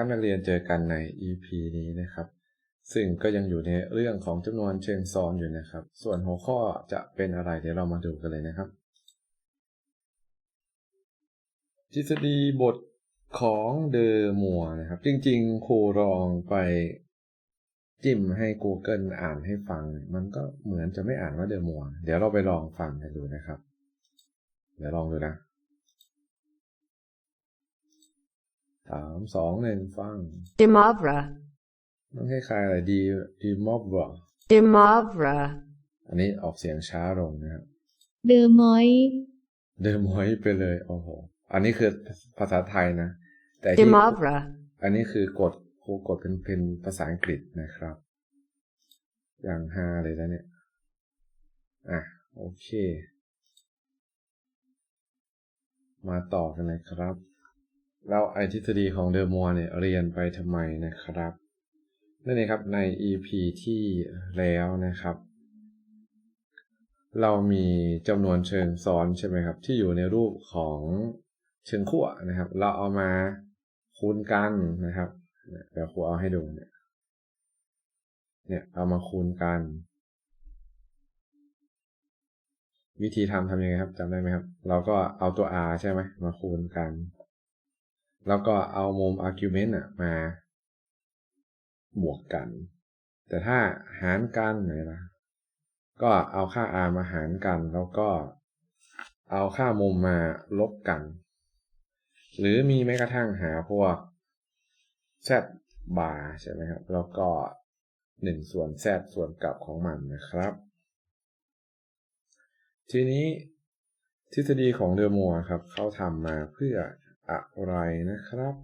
ครับนักเรียนเจอกันใน EP นี้นะครับ ซึ่งก็ยังอยู่ในเรื่องของจำนวนเชิงซ้อนอยู่นะครับ ส่วนหัวข้อจะเป็นอะไรเดี๋ยวเรามาดูกันเลยนะครับ ทฤษฎีบทของเดอมัวนะครับ จริงๆครูลองไปจิ้มให้ Google อ่านให้ฟัง มันก็เหมือนจะไม่อ่านว่าเดอมัวเดี๋ยวเราไปลองฟังกันดูนะครับ เดี๋ยวลองดูนะ สามสองหนึ่งฟัง Dimavra, มันคล้ายๆอะไรดีดีมอบว Dimavra, อันนี้ออกเสียงช้าลงนะครับเดอมอยเดอมอยไปเลยโอ้โหอันนี้คือภาษาไทยนะ แต่ที่ Dimavra, อันนี้คือกดครูกดเป็นเป็นภาษาอังกฤษนะครับ อย่างฮาเลยนะเนี่ย อะ โอเค มาต่อกันเลยครับ แล้วไอทฤษฎีของเดอร์มัวเนี่ยเรียนไปทำไมนะครับ นั่นเองครับใน EP ที่แล้วนะครับ เรามีจำนวนเชิงซ้อนใช่ไหมครับ ที่อยู่ในรูปของเชิงขั้วนะครับ เราเอามาคูณกันนะครับเนี่ยเดี๋ยวครูเอาให้ดูเนี่ยเนี่ยเอามาคูณกัน วิธีทำทำยังไงครับจำได้ไหมครับ เราก็เอาตัว r ใช่ไหมมาคูณกัน แล้วก็เอามุม argument มาบวกกัน แต่ถ้าหารกันไหนล่ะก็เอาค่า r มาหารกัน แล้วก็เอาค่ามุมมาลบกัน หรือมีแม้กระทั่งหาพวก z bar ใช่ไหมครับ แล้วก็หนึ่งส่วน z ส่วนกลับของมันนะครับ ทีนี้ทฤษฎีของเดอมัวครับเขาทำมาเพื่อ อะไรนะครับ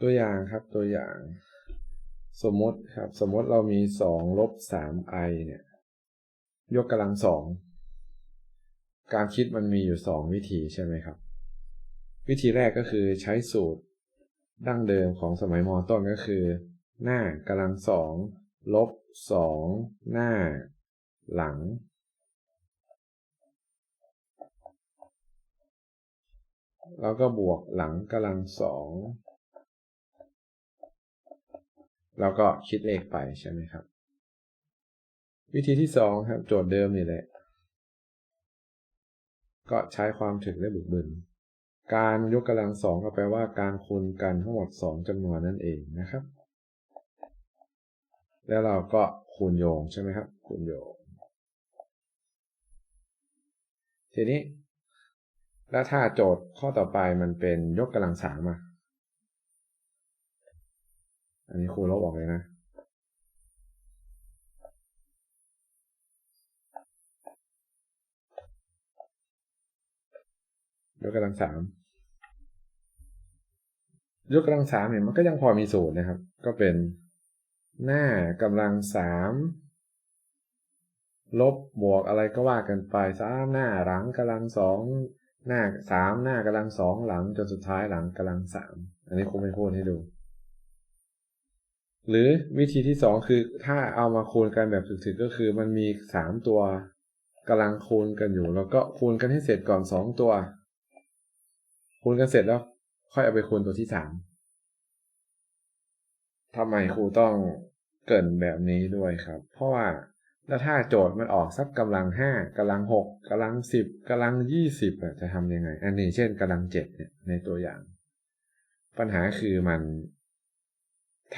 ตัวอย่างครับตัวอย่าง สมมติครับ สมมติเรามีสองลบสามไอเนี่ย ยกกำลังสอง การคิดมันมีอยู่สองวิธีใช่ไหมครับ วิธีแรกก็คือใช้สูตรดั้งเดิมของสมัยมต้นก็คือ หน้ากำลังสองลบสองหน้า หลัง แล้วก็บวกหลังกำลังสองแล้วก็คิดเลขไปใช่ไหมครับ วิธีที่สองครับ โจทย์เดิมนี่แหละ ก็ใช้ความถึงและบุกบึนการยกกำลังสองก็แปลว่าการคูณกันทั้งหมดสองจำนวนนั่นเองนะครับ แล้วเราก็คูณโยงใช่ไหมครับ คูณโยงทีนี้ แล้วถ้าโจทย์ข้อต่อไปมันเป็นยกกำลังสามอะ อันนี้ครูลบออกเลยนะ ยกกำลังสามยกกำลังสามเนี่ยมันก็ยังพอมีสูตรนะครับ ก็เป็นหน้ากำลังสามลบบวกอะไรก็ว่ากันไปสามหน้าหลังกำลังสอง หน้าสามหน้ากำลังสองหลังจนสุดท้ายหลังกำลังสามอันนี้ครูไม่พูดให้ดู หรือวิธีที่สองคือถ้าเอามาคูณกันแบบถึกๆก็คือมันมีสามตัวกำลังคูณกันอยู่ แล้วก็คูณกันให้เสร็จก่อนสองตัว คูณกันเสร็จแล้ว ค่อยเอาไปคูณตัวที่สามทำไมครูต้องเกินแบบนี้ด้วยครับ เพราะว่า แล้วถ้าโจทย์มันออกสักกำลังห้ากำลังหกกำลังสิบกำลังยี่สิบจะทำยังไง อันนี้เช่นกำลังเจ็ดเนี่ยในตัวอย่าง ปัญหาคือมัน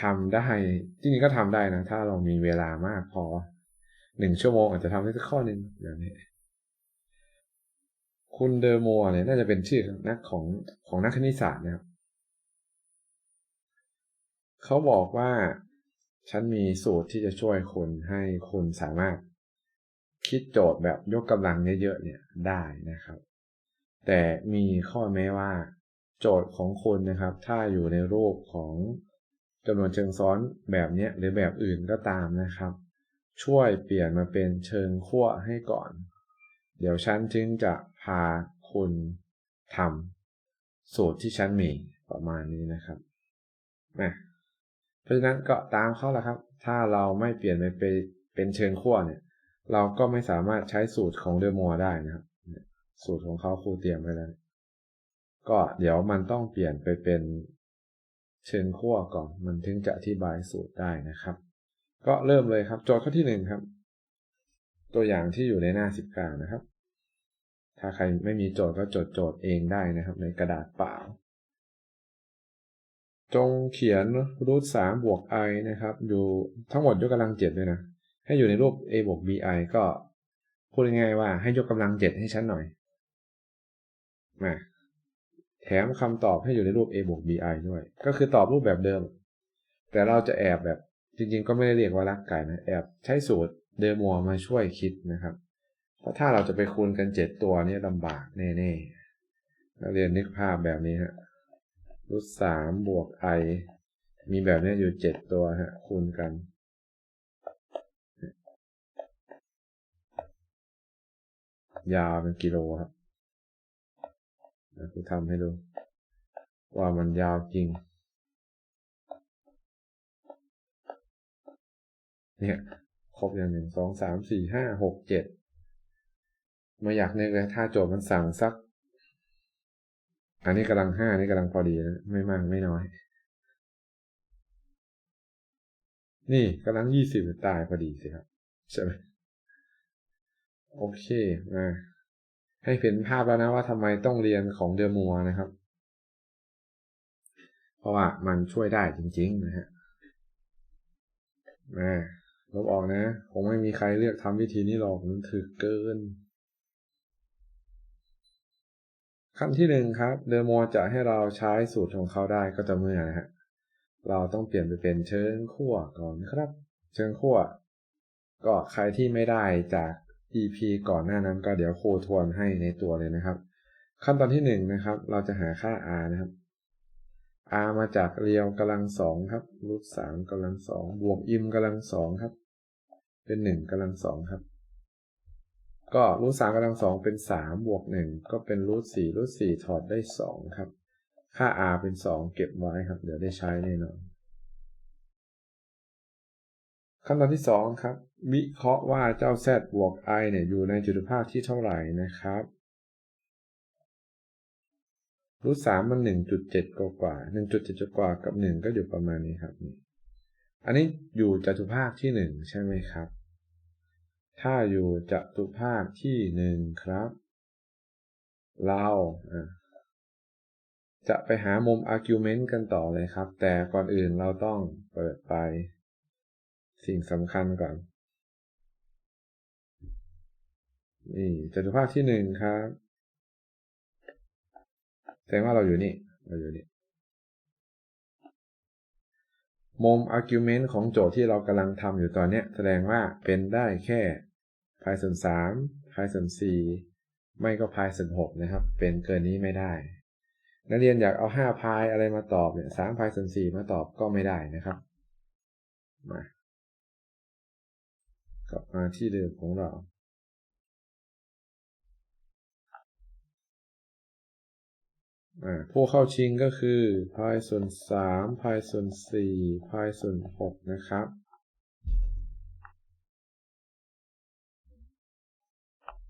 ทำได้จริงๆก็ทำได้นะ ถ้าเรามีเวลามากพอหนึ่งชั่วโมงอาจจะทำได้สักข้อหนึ่งแบบนี้ คุณเดอร์โมเนี่ยน่าจะเป็นชื่อนักของของนักคณิตศาสตร์นะครับเขาบอกว่า ฉันมีสูตรที่จะช่วยคุณให้คุณสามารถคิดโจทย์แบบยกกำลังเยอะๆเนี่ยได้นะครับ แต่มีข้อแม้ว่า โจทย์ของคุณนะครับ ถ้าอยู่ในรูปของจำนวนเชิงซ้อนแบบนี้หรือแบบอื่นก็ตามนะครับ ช่วยเปลี่ยนมาเป็นเชิงขั้วให้ก่อน เดี๋ยวฉันจึงจะพาคุณทำสูตรที่ฉันมีประมาณนี้นะครับนะ เพราะฉะนั้นก็ตามเขาและครับ ถ้าเราไม่เปลี่ยนไปเป็นเชิงขั้วเนี่ย เราก็ไม่สามารถใช้สูตรของเดอมัวได้นะครับ สูตรของเขาครูเตรียมไว้แล้ว ก็เดี๋ยวมันต้องเปลี่ยนไปเป็นเชิงขั้วก่อน มันถึงจะอธิบายสูตรได้นะครับ ก็เริ่มเลยครับ โจทย์ข้อที่หนึ่งครับ ตัวอย่างที่อยู่ในหน้าสิบก้างนะครับ ถ้าใครไม่มีโจทย์ก็จดโจทย์เองได้นะครับ ในกระดาษเปล่า จงเขียนรูทสามบวก i นะครับ อยู่ทั้งหมดยกกำลังเจ็ดเลยนะ ให้อยู่ในรูป a บวก bi ก็พูดง่ายๆว่าให้ยกกำลังเจ็ดให้ฉันหน่อย มา แถมคำตอบให้อยู่ในรูป a บวก bi ด้วย ก็คือตอบรูปแบบเดิม แต่เราจะแอบแบบจริงๆ ก็ไม่ได้เรียกว่ารักไก่นะ แอบใช้สูตรเดโมมาช่วยคิดนะครับ เพราะถ้าเราจะไปคูณกันเจ็ดตัวนี่ลำบากแน่ๆนักเรียนนึกภาพแบบนี้ฮะ รูทสามบวก i มีแบบนี้อยู่เจ็ดตัวฮะคูณกัน ยาวเป็นกิโลครับเดี๋ยวกูทำให้ดู ว่ามันยาวจริง เนี่ยครบอย่างหนึ่งสองสามสี่ห้าหกเจ็ดไม่อยากนึกเลยถ้าโจทย์มันสั่งสัก อันนี้กำลังห้านี่กำลังพอดีนะไม่มากไม่น้อย นี่กำลังยี่สิบตายพอดีสิครับ ใช่ไหมโอเคมาให้เห็นภาพแล้วนะว่าทำไมต้องเรียนของเดอมัวนะครับ เพราะว่ามันช่วยได้จริง ๆ นะฮะมาลบออกนะ คงไม่มีใครเลือกทำวิธีนี้หรอกมันถือเกิน ขั้นที่หนึ่งครับเดอมัวจะให้เราใช้สูตรของเขาได้ก็จะเมื่อนะฮะเราต้องเปลี่ยนไปเป็นเชิงขั้วก่อนนะครับ เชิงขั้วก็ใครที่ไม่ได้จาก EP ก่อนหน้านั้นก็เดี๋ยวครูทวนให้ในตัวเลยนะครับ ขั้นตอนที่หนึ่งนะครับ เราจะหาค่า r นะครับ r มาจากเรียวกำลังสองครับรูทสามกำลังสองบวกอิมกำลังสองครับ เป็นหนึ่งกำลังสองครับ ก็รูทสามกำลังสองเป็นสามบวกหนึ่งก็เป็นรูทสี่รูทสี่ถอดได้สองครับ ค่า r เป็นสองเก็บไว้ครับ เดี๋ยวได้ใช้แน่นอนขั้นตอนที่สองครับ วิเคราะห์ว่าเจ้า z บวก i เนี่ยอยู่ในจุลภาคที่เท่าไหร่นะครับรูทสามมันหนึ่งจุดเจ็ดกว่าหนึ่งจุดเจ็ดกว่ากับหนึ่งก็อยู่ประมาณนี้ครับ อันนี้อยู่จตุภาคที่หนึ่งใช่ไหมครับ ถ้าอยู่จตุภาคที่หนึ่งครับ เราจะไปหามุม argument กันต่อเลยครับ แต่ก่อนอื่นเราต้องเปิดไป สิ่งสำคัญก่อน นี่จตุภาคที่หนึ่งครับ แสดงว่าเราอยู่นี่ เราอยู่นี่ มุม argument ของโจทย์ที่เรากำลังทำอยู่ตอนนี้แสดงว่าเป็นได้แค่ พายส่วนสามพายส่วนสี่ไม่ก็พายส่วนหกนะครับ เป็นเกินนี้ไม่ได้ นักเรียนอยากเอาห้าพายอะไรมาตอบเนี่ยสามพายส่วนสี่มาตอบก็ไม่ได้นะครับมากลับมาที่เดิมของเราผู้เข้าชิงก็คือพายส่วนสามพายส่วนสี่พายส่วนหกนะครับ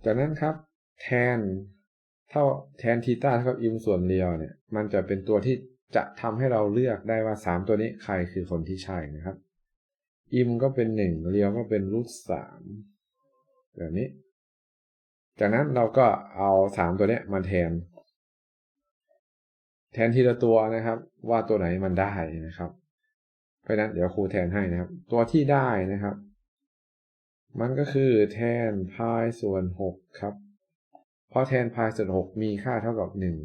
จากนั้นครับแทนเท่าแทนทีต้าเท่ากับอิมส่วนเรียวเนี่ย มันจะเป็นตัวที่จะทำให้เราเลือกได้ว่าสามตัวนี้ใครคือคนที่ใช่นะครับ อิมก็เป็นหนึ่งเรียวก็เป็นรูทสามแบบนี้ จากนั้นเราก็เอาสามตัวนี้มาแทน แทนทีละตัวนะครับ ว่าตัวไหนมันได้นะครับ เพราะนั้นเดี๋ยวครูแทนให้นะครับ ตัวที่ได้นะครับ มันก็คือแทนพายส่วนหกครับ เพราะแทนพายส่วนหกมีค่าเท่ากับหนึ่ง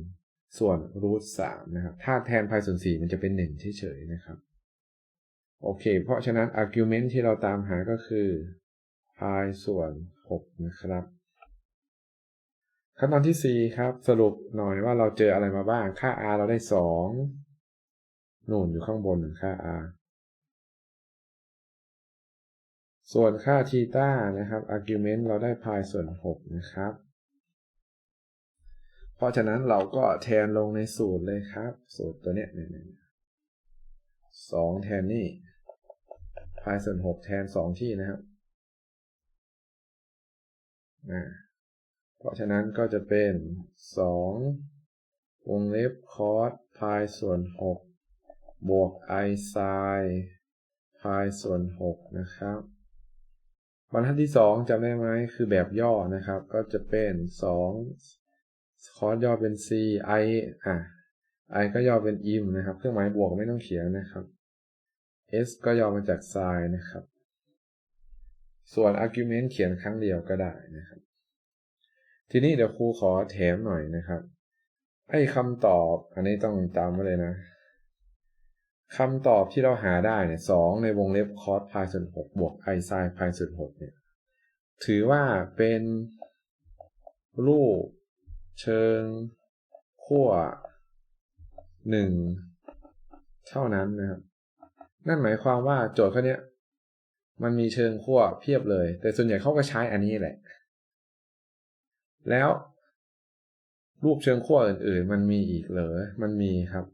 ส่วนรูทสามนะครับ ถ้าแทนพายส่วนสี่มันจะเป็นหนึ่งเฉยๆนะครับ โอเค เพราะฉะนั้น argument ที่เราตามหาก็คือพายส่วนหกนะครับขั้นตอนที่ 4 ครับ สรุปหน่อยว่าเราเจออะไรมาบ้าง ค่า r เราได้2นู่นอยู่ข้างบนค่า r ส่วนค่าทีต้านะครับ argument เราได้พายส่วน 6 นะครับ เพราะฉะนั้นเราก็แทนลงในสูตรเลยครับ สูตรตัวเนี้ยสองแทนนี่พายส่วน 6 แทน 2 ที่นะครับเพราะฉะนั้นก็จะเป็นสองวงเล็บคอสพายส่วนหกบวกไอไซพายส่วนหกนะครับ บรรทัดที่สองจำได้ไหมคือแบบย่อนะครับ ก็จะเป็นสองคอสย่อเป็น c i อะ i ก็ย่อเป็น im นะครับ เครื่องหมายบวกไม่ต้องเขียนนะครับ s ก็ย่อมาจาก sin นะครับ ส่วน argument เขียนครั้งเดียวก็ได้นะครับ ทีนี้เดี๋ยวครูขอแถมหน่อยนะครับไอ้คำตอบอันนี้ต้องจำไว้เลยนะ คำตอบที่เราหาได้เนี่ยสองในวงเล็บ cos พายส่วนหกบวก i sin พายส่วนหกเนี่ยถือว่าเป็นรูปเชิงขั้วหนึ่งเท่านั้นนะครับ นั่นหมายความว่าโจทย์ข้อนี้มันมีเชิงขั้วเพียบเลย แต่ส่วนใหญ่เขาก็ใช้อันนี้แหละ แล้วรูปเชิงขั้วอื่นๆ มันมีอีกเหรอ มันมีครับ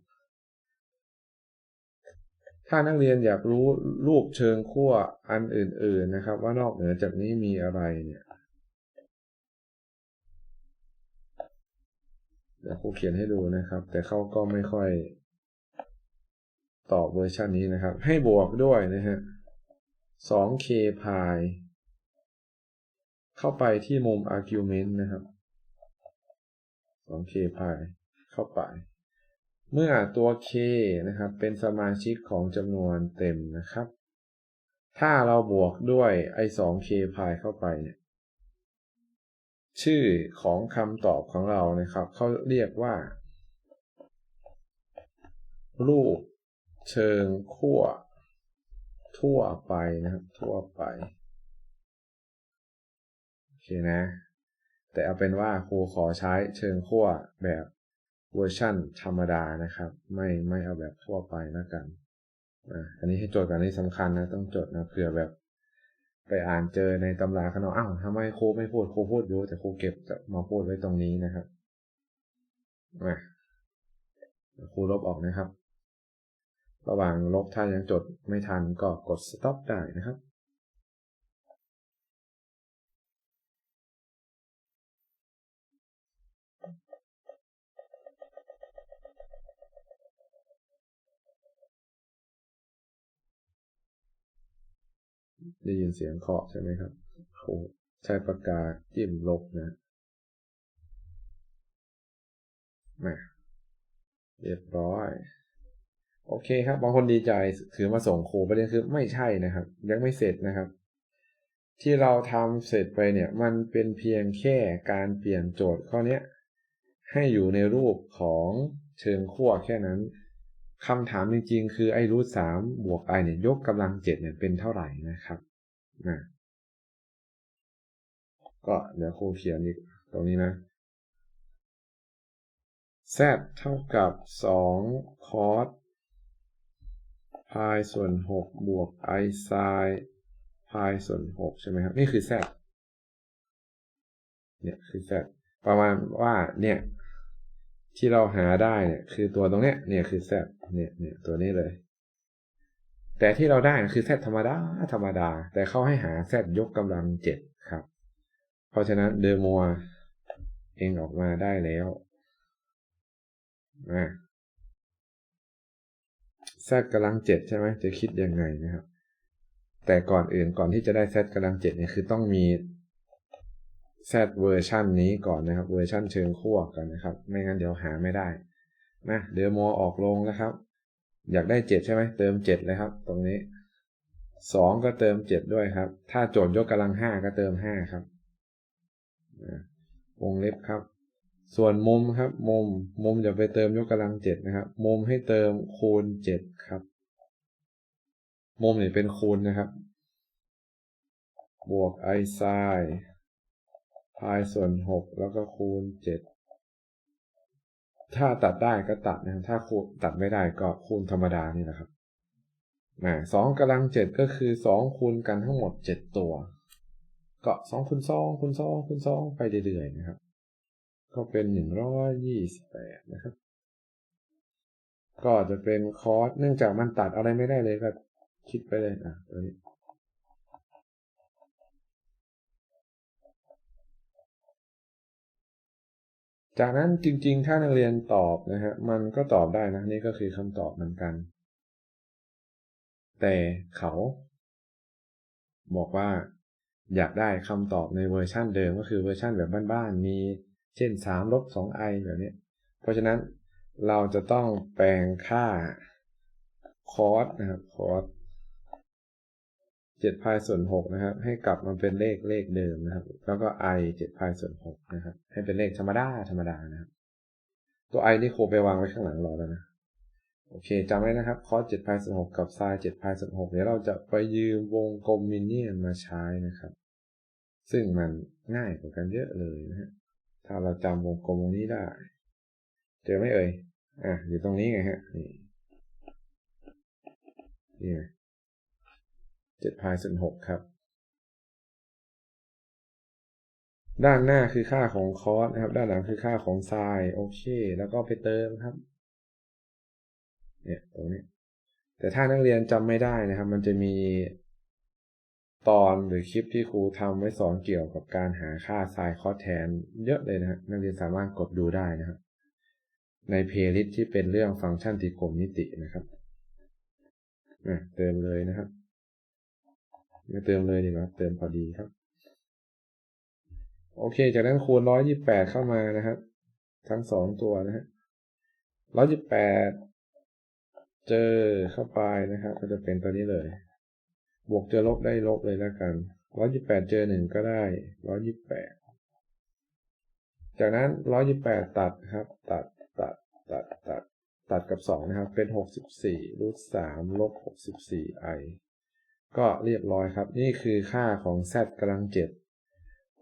ถ้านักเรียนอยากรู้รูปเชิงขั้วอันอื่น ๆนะครับ ว่านอกเหนือจากนี้มีอะไรเนี่ยเดี๋ยวครูเขียนให้ดูนะครับ แต่เขาก็ไม่ค่อยตอบเวอร์ชันนี้นะครับ ให้บวกด้วยนะฮะ 2k พายเข้าไปที่มุม argument นะครับ 2k พายเข้าไป เมื่อตัว k นะครับ เป็นสมาชิกของจำนวนเต็มนะครับ ถ้าเราบวกด้วยไอ้ 2k พายเข้าไปเนี่ยชื่อของคำตอบของเรานะครับ เขาเรียกว่า รูปเชิงขั้ว ทั่วไปนะครับ ทั่วไป โอเคนะ แต่เอาเป็นว่าครูขอใช้เชิงขั้วแบบ เวอร์ชั่นธรรมดานะครับ ไม่ไม่เอาแบบทั่วไปแล้วกันอ่อันนี้ให้จดกันนี่สำคัญนะต้องจดนะเผื่อแบบไปอ่านเจอในตำราข้างนอกอ้าวทำไมคไม่พูดโคพูดอยู่แต่โคเก็บจะมาพูดไว้ตรงนี้นะครับมาครูลบออกนะครับ ระหว่างลบถ้ายังจดไม่ทันก็กด stop ได้นะครับ ได้ยินเสียงเคาะใช่ไหมครับโอ้ใช้ปากกาจิ้มลบนะมาเรียบร้อย โอเคครับ บางคนดีใจถือมาส่งครูประเด็นคือไม่ใช่นะครับ ยังไม่เสร็จนะครับ ที่เราทำเสร็จไปเนี่ย มันเป็นเพียงแค่การเปลี่ยนโจทย์ข้อนี้ให้อยู่ในรูปของเชิงขั้วแค่นั้น คำถามจริงๆ คือไอรูทสามบวกไอเนี่ยยกกำลังเจ็ดเนี่ยเป็นเท่าไหร่นะครับนะก็เดี๋ยวครูเขียนอีกตรงนี้นะ z เท่ากับ2 cos พายส่วน 6 บวก i sin พายส่วน 6 ใช่ไหมครับ นี่คือ z เนี่ยคือ z ประมาณว่าเนี่ย ที่เราหาได้เนี่ยคือตัวตรงเนี้ยเนี่ยคือ z เนี่ยเนี่ยตัวนี้เลย แต่ที่เราได้คือ z ธรรมดาธรรมดา แต่เขาให้หา z ยกกำลัง7ครับ เพราะฉะนั้นเดอมัวเองออกมาได้แล้วอ่า z กำลัง7ใช่ไหมจะคิดยังไงนะครับ แต่ก่อนอื่นก่อนที่จะได้ z กำลัง7เนี่ยคือต้องมี z เวอร์ชันนี้ก่อนนะครับ เวอร์ชันเชิงขั้วกันนะครับ ไม่งั้นเดี๋ยวหาไม่ได้นะเดอโมออกลงนะครับ อยากได้ 7 ใช่ไหมเติม 7 เลยครับ ตรงนี้ 2 ก็เติม 7 ด้วยครับ ถ้าโจทย์ยกกำลัง 5 ก็เติม 5 ครับวงเล็บครับ ส่วนมุมครับ มุม มุมจะไปเติมยกกำลัง 7 นะครับ มุมให้เติมคูณ 7 ครับ มุมเนี่ยเป็นคูณนะครับ บวก i sin พายส่วน6แล้วก็คูณ7ถ้าตัดได้ก็ตัดนะครับถ้าคูณตัดไม่ได้ก็คูณธรรมดานี่แหละครับสองกำลัง7ก็คือ2คูณกันทั้งหมด7ตัว ก็2คูณ2คูณ2คูณ2ไปเรื่อยๆนะครับ ก็เป็น128นะครับ ก็จะเป็นคอสเนื่องจากมันตัดอะไรไม่ได้เลยก็คิดไปเลยอะตัวนี้ จากนั้นจริงๆ ถ้านักเรียนตอบนะฮะมันก็ตอบได้นะนี่ก็คือคำตอบเหมือนกัน แต่เขา บอกว่าอยากได้คำตอบในเวอร์ชั่นเดิมก็คือเวอร์ชั่นแบบบ้านๆมีเช่น3ลบ 2i แบบนี้ เพราะฉะนั้นเราจะต้องแปลงค่าคอสนะครับคอส 7พายส่วน6นะครับ ให้กลับมาเป็นเลขเลขเดิมนะครับ แล้วก็ i 7พายส่วน6นะครับ ให้เป็นเลขธรรมดาธรรมดานะครับ ตัว i นี่ครูไปวางไว้ข้างหลังรอแล้วนะโอเคจำไว้นะครับคอส7พายส่วน6กับไซน์7พายส่วน6เดี๋ยวเราจะไปยืมวงกลมมินเนี่ยนมาใช้นะครับ ซึ่งมันง่ายกว่ากันเยอะเลยนะฮะถ้าเราจำวงกลมตรงนี้ได้ เจอไหมเอ่ยอะอยู่ตรงนี้ไงฮะนี่นี่ ไงเจ็ดพายส่วนหกครับ ด้านหน้าคือค่าของคอสนะครับ ด้านหลังคือค่าของไซน์โอเค แล้วก็ไปเติมครับ เนี่ยตรงนี้ แต่ถ้านักเรียนจำไม่ได้นะครับ มันจะมีตอนหรือคลิปที่ครูทำไว้สอนเกี่ยวกับการหาค่าไซน์คอสแทน เยอะเลยนะครับนักเรียนสามารถกดดูได้นะครับในเพลย์ลิสต์ที่เป็นเรื่องฟังก์ชันตรีโกณมิตินะครับเติมเลยนะครับ ไม่เติมเลยดีกว่าเติมพอดีครับ โอเค จากนั้นคูณร้อยยี่แปดเข้ามานะครับ ทั้งสองตัวนะฮะร้อยยี่แปดเจอเข้าไปนะครับ ก็จะเป็นตัวนี้เลย บวกเจอลบได้ลบเลยแล้วกันร้อยยี่แปดเจอหนึ่งก็ได้ร้อยยี่แปดจากนั้นร้อยยี่แปดตัดครับ ตัดตัดตัดตัดตัดกับสองนะครับ เป็นหกสิบสี่รูทสามลบหกสิบสี่ไอ ก็เรียบร้อยครับ นี่คือค่าของ z กำลังเจ็ด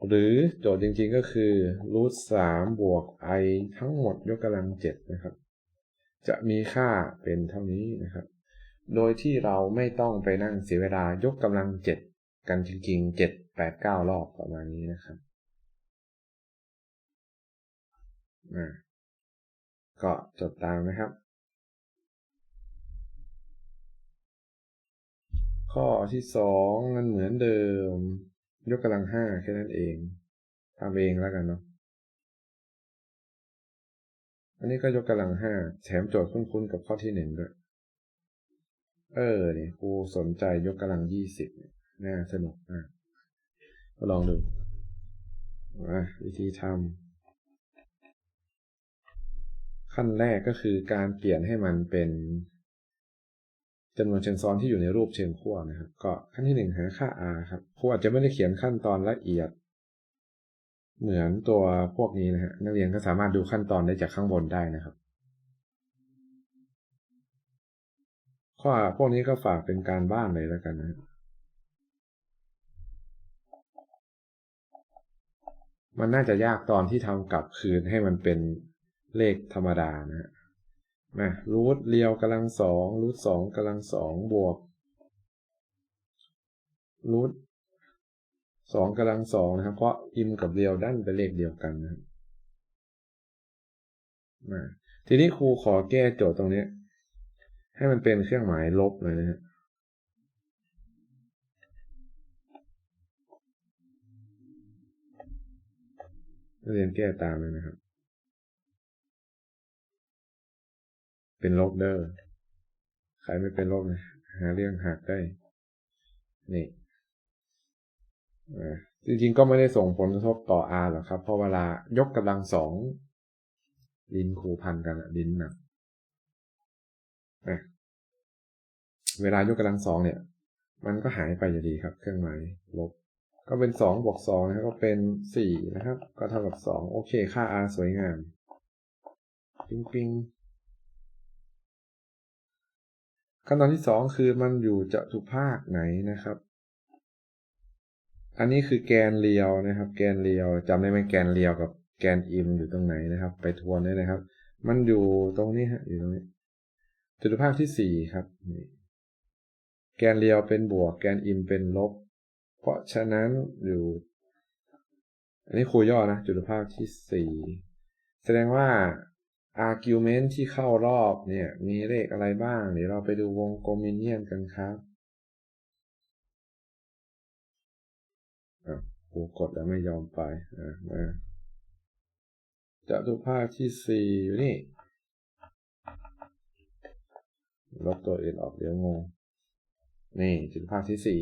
หรือโจทย์จริงๆก็คือรูทสามบวก i ทั้งหมดยกกำลังเจ็ดนะครับ จะมีค่าเป็นเท่านี้นะครับ โดยที่เราไม่ต้องไปนั่งเสียเวลายกกำลังเจ็ดกันจริงๆเจ็ดแปดเก้ารอบประมาณนี้นะครับก็จดตามนะครับ ข้อที่สองมันเหมือนเดิม ยกกำลังห้าแค่นั้นเองทำเองแล้วกันเนาะอันนี้ก็ยกกำลังห้าแถมโจทย์คุ้นๆกับข้อที่หนึ่งด้วย เออเนี่ยครูสนใจยกกำลังยี่สิบน่าสนุกอะก็ลองดูอะวิธีทำขั้นแรกก็คือการเปลี่ยนให้มันเป็น จำนวนเชิงซ้อนที่อยู่ในรูปเชิงขั้วนะครับ ก็ขั้นที่หนึ่งหาค่า r ครับครูอาจจะไม่ได้เขียนขั้นตอนละเอียด เหมือนตัวพวกนี้นะฮะนักเรียนก็สามารถดูขั้นตอนได้จากข้างบนได้นะครับข้อพวกนี้ก็ฝากเป็นการบ้านเลยแล้วกันนะมันน่าจะยากตอนที่ทำกลับคืนให้มันเป็นเลขธรรมดานะฮะ มารูทเรียวกำลังสองรูทสองกำลังสองบวกรูทสองกำลังสองนะครับ เพราะอิมกับเรียวด้านเป็นเลขเดียวกันนะครับมาทีนี้ครูขอแก้โจทย์ตรงนี้ ให้มันเป็นเครื่องหมายลบเลยนะฮะเรียนแก้ตามเลยนะครับ เป็นลบเด้อใครไม่เป็นลบนะหาเรื่องหักได้ นี่จริงๆก็ไม่ได้ส่งผลกระทบต่อ R หรอกครับ เพราะเวลายกกำลังสองดินคูพันกันดินหนักเวลายกกำลังสองเนี่ย มันก็หายไปอยู่ดีครับ เครื่องหมายลบ ก็เป็นสองบวกสองนะครับ ก็เป็นสี่นะครับ ก็เท่ากับสองโอเค ค่า R สวยงาม ปิ๊งปิ๊ง ขั้นตอนที่สองคือมันอยู่จตุภาคไหนนะครับ อันนี้คือแกนเรียวนะครับ แกนเรียวจำได้ไหมแกนเรียวกับแกนอิมอยู่ตรงไหนนะครับ ไปทวนได้นะครับ มันอยู่ตรงนี้ฮะอยู่ตรงนี้จตุภาคที่สี่ครับแกนเรียวเป็นบวก แกนอิมเป็นลบ เพราะฉะนั้นอยู่ อันนี้ครูย่อนะจุภาคที่สี่แสดงว่า argument ที่เข้ารอบเนี่ย มีเลขอะไรบ้าง เดี๋ยวเราไปดูวงกลมมินเนี่ยนกันครับอะกูกดแล้วไม่ยอมไปอะมาจตุภาคที่สี่อยู่นี่ ลบตัวเอื่นออกเดี๋ยวงง นี่จตุภาคที่สี่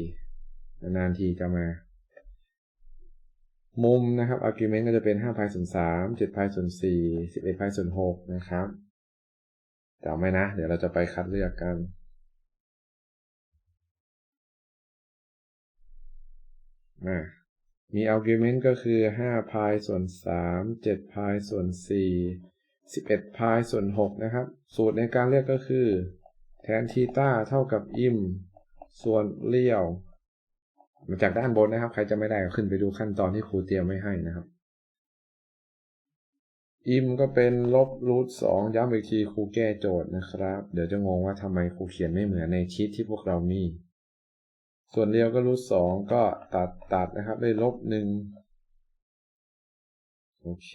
นานทีจะมา มุมนะครับ argument ก็จะเป็น5พายส่วน3 7พายส่วน4 11พายส่วน6นะครับจำไว้นะ เดี๋ยวเราจะไปคัดเลือกกันมามี argument ก็คือ5พายส่วน3 7พายส่วน4 11พายส่วน 6 นะครับ สูตรในการเลือกก็คือ แทนทีต้าเท่ากับอิม ส่วนเลี้ยว มาจากด้านบนนะครับ ใครจะไม่ได้ก็ขึ้นไปดูขั้นตอนที่ครูเตรียมไว้ให้นะครับ อิมก็เป็นลบรูทสองย้ำอีกทีครูแก้โจทย์นะครับ เดี๋ยวจะงงว่าทำไมครูเขียนไม่เหมือนในชีทที่พวกเรามี ส่วนเรียวก็รูทสองก็ตัดตัดนะครับได้ลบหนึ่งโอเค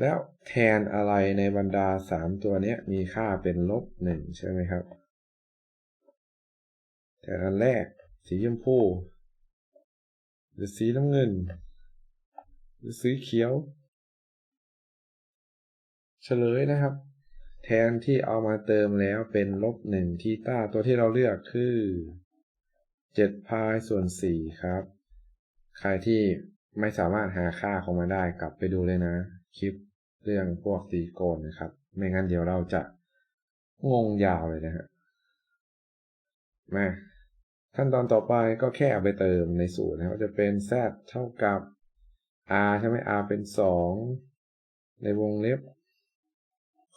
แล้วแทนอะไรในบรรดาสามตัวนี้มีค่าเป็นลบหนึ่งใช่ไหมครับ แต่อันแรก สีชมพู หรือสีน้ำเงิน หรือสีเขียว เฉลยนะครับ แทนที่เอามาเติมแล้วเป็นลบหนึ่งทีต้าตัวที่เราเลือกคือเจ็ดพายส่วนสี่ครับ ใครที่ไม่สามารถหาค่าของมันได้กลับไปดูเลยนะ คลิปเรื่องพวกตีโกนนะครับ ไม่งั้นเดี๋ยวเราจะงงยาวเลยนะฮะ มา ขั้นตอนต่อไปก็แค่เอาไปเติมในสูตรนะครับจะเป็น z เท่ากับ r ใช่ไหม r เป็น 2 ในวงเล็บ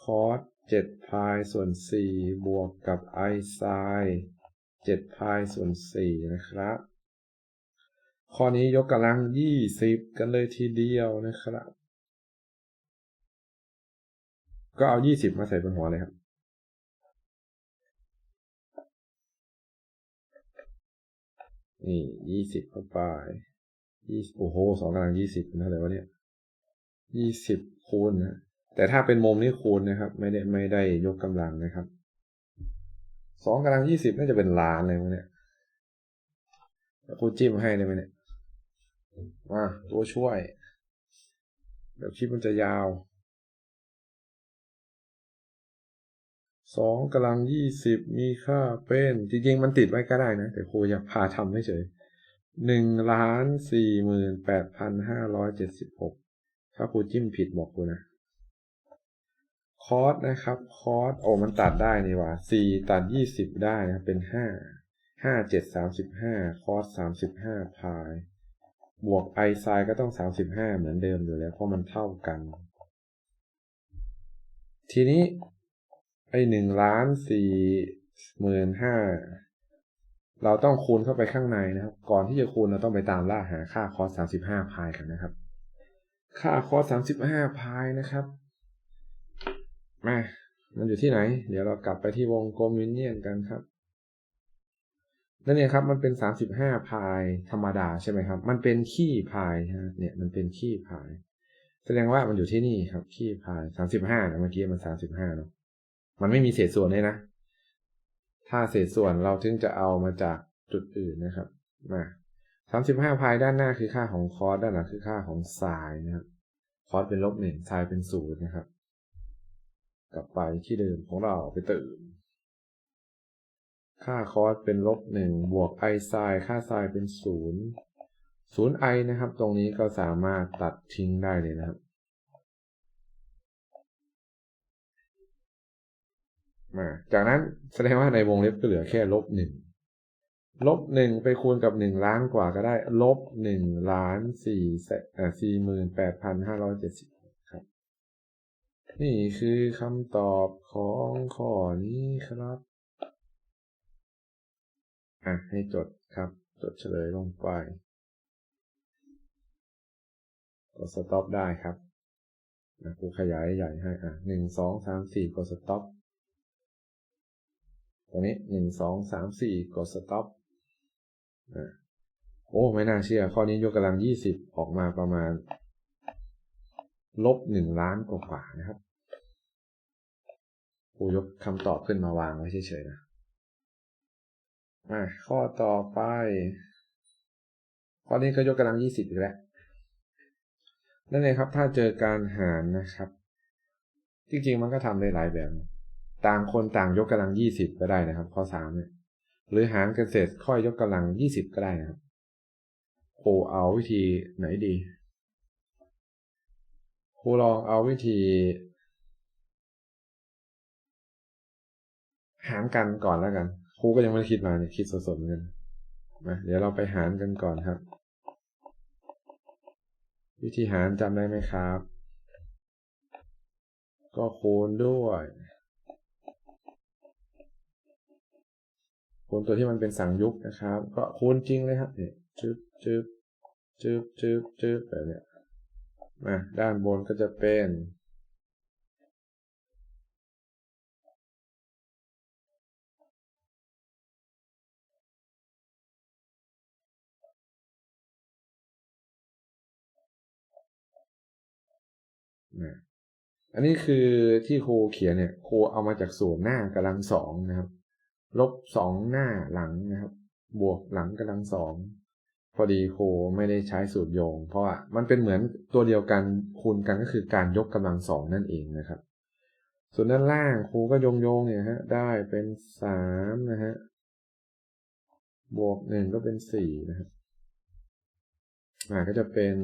cos 7พายส่วน 4 บวกกับ i sin 7พายส่วน 4 นะครับ ข้อนี้ยกกำลัง 20 กันเลยทีเดียวนะครับ ก็เอา 20 มาใส่บนหัวเลยครับ นี่ยี่สิบเข้าไปยี่โอ้โหสองกำลังยี่สิบเป็นเท่าไหร่วะเนี่ยยี่สิบคูณนะแต่ถ้าเป็นมุมนี่คูณนะครับ ไม่ได้ไม่ได้ยกกำลังนะครับสองกำลังยี่สิบน่าจะเป็นล้านเลยวะเนี่ยครูจิ้มให้ได้ไหมเนี่ยมาตัวช่วย เดี๋ยวคลิปมันจะยาว สองกำลังยี่สิบมีค่าเป็น จริงๆ มันติดไว้ก็ได้นะ แต่ครูอยากพาทำไม่เฉยหนึ่งล้านสี่หมื่นแปดพันห้าร้อยเจ็ดสิบหกถ้าครูจิ้มผิดบอกครูนะคอสนะครับ คอสโอ้มันตัดได้นี่ว่าสี่ตัดยี่สิบได้นะเป็นห้าห้าเจ็ดสามสิบห้าคอสสามสิบห้าพายบวกไอไซก็ต้องสามสิบห้าเหมือนเดิมอยู่แล้วเพราะมันเท่ากัน ทีนี้ ไอหนึ่งล้านสี่หมื่นห้าเราต้องคูณเข้าไปข้างในนะครับ ก่อนที่จะคูณเราต้องไปตามล่าหาค่าคอสสามสิบห้าพายกันนะครับ ค่าคอสสามสิบห้าพายนะครับ มา มันอยู่ที่ไหน เดี๋ยวเรากลับไปที่วงกลมยูเนียนกันครับนั่นเนี่ยครับ มันเป็นสามสิบห้าพายธรรมดาใช่ไหมครับ มันเป็นขี้พายนะเนี่ยมันเป็นขี้พาย แสดงว่ามันอยู่ที่นี่ครับ ขี้พายสามสิบห้าเมื่อกี้มันสามสิบห้าเนาะ มันไม่มีเศษส่วนเลยนะ ถ้าเศษส่วนเราถึงจะเอามาจากจุดอื่นนะครับ มาสามสิบห้าพายด้านหน้าคือค่าของคอสด้านหลังคือค่าของไซน์นะครับ คอสเป็นลบหนึ่งไซน์เป็นศูนย์นะครับ กลับไปที่เดิมของเราไปเติมค่าคอสเป็นลบหนึ่งบวกไอไซน์ค่าไซน์เป็นศูนย์ศูนย์ไอนะครับ ตรงนี้ก็สามารถตัดทิ้งได้เลยนะครับ มาจากนั้นแสดงว่าในวงเล็บก็เหลือแค่ลบหนึ่งลบหนึ่งไปคูณกับหนึ่งล้านกว่าก็ได้ ลบหนึ่งล้านสี่แสนสี่หมื่นแปดพันห้าร้อยเจ็ดสิบครับ นี่คือคำตอบของข้อนี้ครับ อะ ให้จดครับ จดเฉลยลงไปกดสต็อปได้ครับนะกูขยายใหญ่ให้อะหนึ่งสองสามสี่กดสต็อป ตรงนี้หนึ่งสองสามสี่กด stop อ่าโอ้ไม่น่าเชื่อ ข้อนี้ยกกำลังยี่สิบออกมาประมาณ ลบหนึ่งล้านกว่านะครับครูยกคำตอบขึ้นมาวางไว้เฉยๆนะอ่าข้อต่อไป ข้อนี้ก็ยกกำลังยี่สิบอีกแล้วนั่นเองครับ ถ้าเจอการหารนะครับ จริงๆมันก็ทำได้หลายแบบนะ ต่างคนต่างยกกำลังยี่สิบก็ได้นะครับ ข้อสามเนี่ยหรือหารกันเสร็จค่อยยกกำลังยี่สิบก็ได้นะครับครูเอาวิธีไหนดีครูลองเอาวิธี หารกันก่อนแล้วกันครูก็ยังไม่คิดมาเนี่ยคิดสดๆเหมือนกันมาเดี๋ยวเราไปหารกันก่อนครับ วิธีหารจำได้ไหมครับ ก็คูณด้วย คูณตัวที่มันเป็นสังยุกนะครับ ก็คูณจริงเลยครับนี่จึ๊บจึ๊บจึ๊บจึ๊บจึ๊บแบบเนี้ยมาด้านบนก็จะเป็นอันนี้คือที่ครูเขียนเนี่ยครูเอามาจากสูตรหน้ากำลังสองนะครับ ลบสองหน้าหลังนะครับ บวกหลังกำลังสองพอดีโคไม่ได้ใช้สูตรโยง เพราะว่ามันเป็นเหมือนตัวเดียวกันคูณกันก็คือการยกกำลังสองนั่นเองนะครับ ส่วนด้านล่างครูก็โยงโยงเนี่ยฮะได้เป็นสามนะฮะบวกหนึ่งก็เป็นสี่นะครับอ่าก็จะเป็น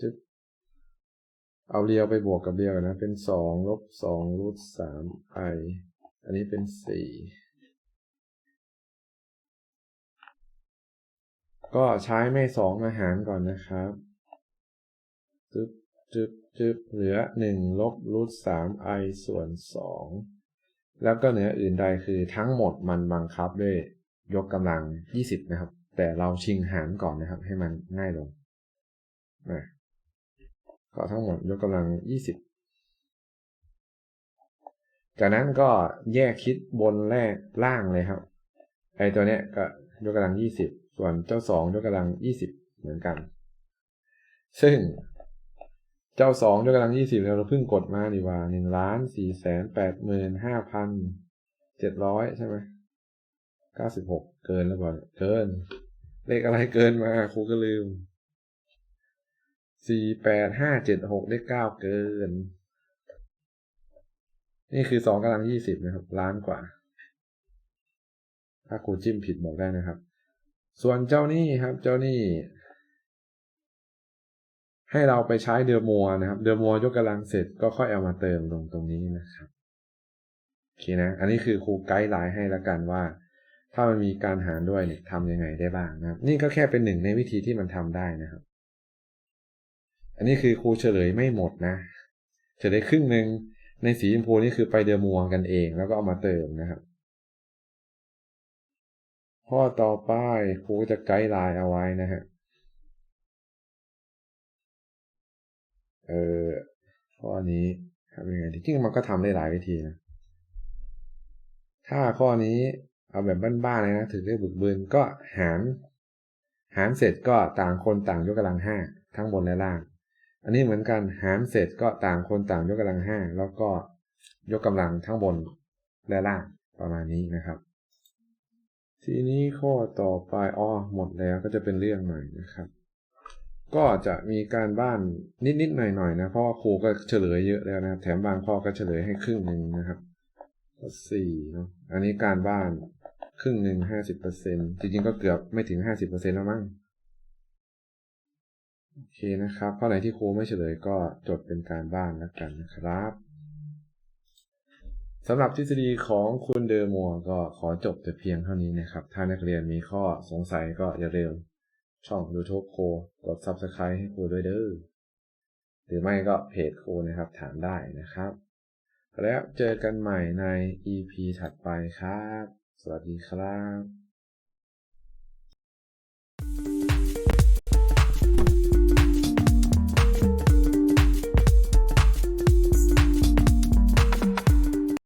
จึ๊บเอาเรียวไปบวกกับเรียวนะ เป็นสองลบสองรูทสามไออันนี้เป็นสี่ ก็ใช้ไม่สองมาหารก่อนนะครับจึ๊บจึ๊บจึ๊บเหลือหนึ่งลบรูทสามไอส่วนสองแล้วก็เหนืออื่นใดคือทั้งหมดมันบังคับด้วยยกกำลังยี่สิบนะครับ แต่เราชิงหารก่อนนะครับ ให้มันง่ายลงนะก็ทั้งหมดยกกำลัง 20 จากนั้นก็แยกคิดบนแรกล่างเลยครับ ไอตัวเนี้ยก็ยกกำลัง 20 ส่วนเจ้าสองยกกำลัง20เหมือนกัน ซึ่งเจ้าสองยกกำลัง20เราเพิ่งกดมานี่ว่า1ล้าน4แสน8หมื่น5พัน700ใช่ไหม96เกินแล้วบ่เกิน เลขอะไรเกินมาครูก็ลืมสี่แปดห้าเจ็ดหกได้เก้าเกิน นี่คือสองกำลังยี่สิบนะครับ ล้านกว่า ถ้าครูจิ้มผิดบอกได้นะครับ ส่วนเจ้านี่ครับเจ้านี่ให้เราไปใช้เดอมัวนะครับ เดอมัวยกกำลังเสร็จก็ค่อยเอามาเติมตรงตรงนี้นะครับโอเคนะ อันนี้คือครูไกด์ไลน์ให้แล้วกันว่า ถ้ามันมีการหารด้วยเนี่ยทำยังไงได้บ้างนะครับ นี่ก็แค่เป็นหนึ่งในวิธีที่มันทำได้นะครับ อันนี้คือครูเฉลยไม่หมดนะ เฉลยครึ่งหนึ่งในสีชมพูนี่คือไปเดอมัวกันเอง แล้วก็เอามาเติมนะครับ ข้อต่อไปครูจะไกด์ไลน์เอาไว้นะฮะ เออข้อนี้ทำยังไงดีจริงมันก็ทำได้หลายวิธีนะ ถ้าข้อนี้เอาแบบบ้านๆเลยนะถือได้บึกบืนก็หาร หารเสร็จก็ต่างคนต่างยกกำลังห้าทั้งบนและล่าง อันนี้เหมือนกันหารเสร็จก็ต่างคนต่างยกกำลังห้าแล้วก็ยกกำลังทั้งบนและล่างประมาณนี้นะครับ ทีนี้ข้อต่อไปอ้อหมดแล้วก็จะเป็นเรื่องใหม่นะครับ ก็จะมีการบ้านนิดๆหน่อยๆนะ เพราะว่าครูก็เฉลยเยอะแล้วนะครับ แถมบางข้อก็เฉลยให้ครึ่งหนึ่งนะครับข้อสี่เนาะอันนี้การบ้านครึ่งหนึ่งห้าสิบเปอร์เซ็นจริงๆก็เกือบไม่ถึงห้าสิบเปอร์เซ็นแล้วมั้งโอเคนะครับข้อไหนที่ครูไม่เฉลยก็จดเป็นการบ้านแล้วกันนะครับ สำหรับทฤษฎีของคุณเดอร์มัวก็ขอจบแต่เพียงเท่านี้นะครับ ถ้านักเรียนมีข้อสงสัยก็อย่าลืมช่อง YouTube คกด Subscribe ให้ครูด้วยเด้อหรือไม่ก็เพจครูนะครับถามได้นะครับ แล้วเจอกันใหม่ใน EP ถัดไปครับ สวัสดีครับ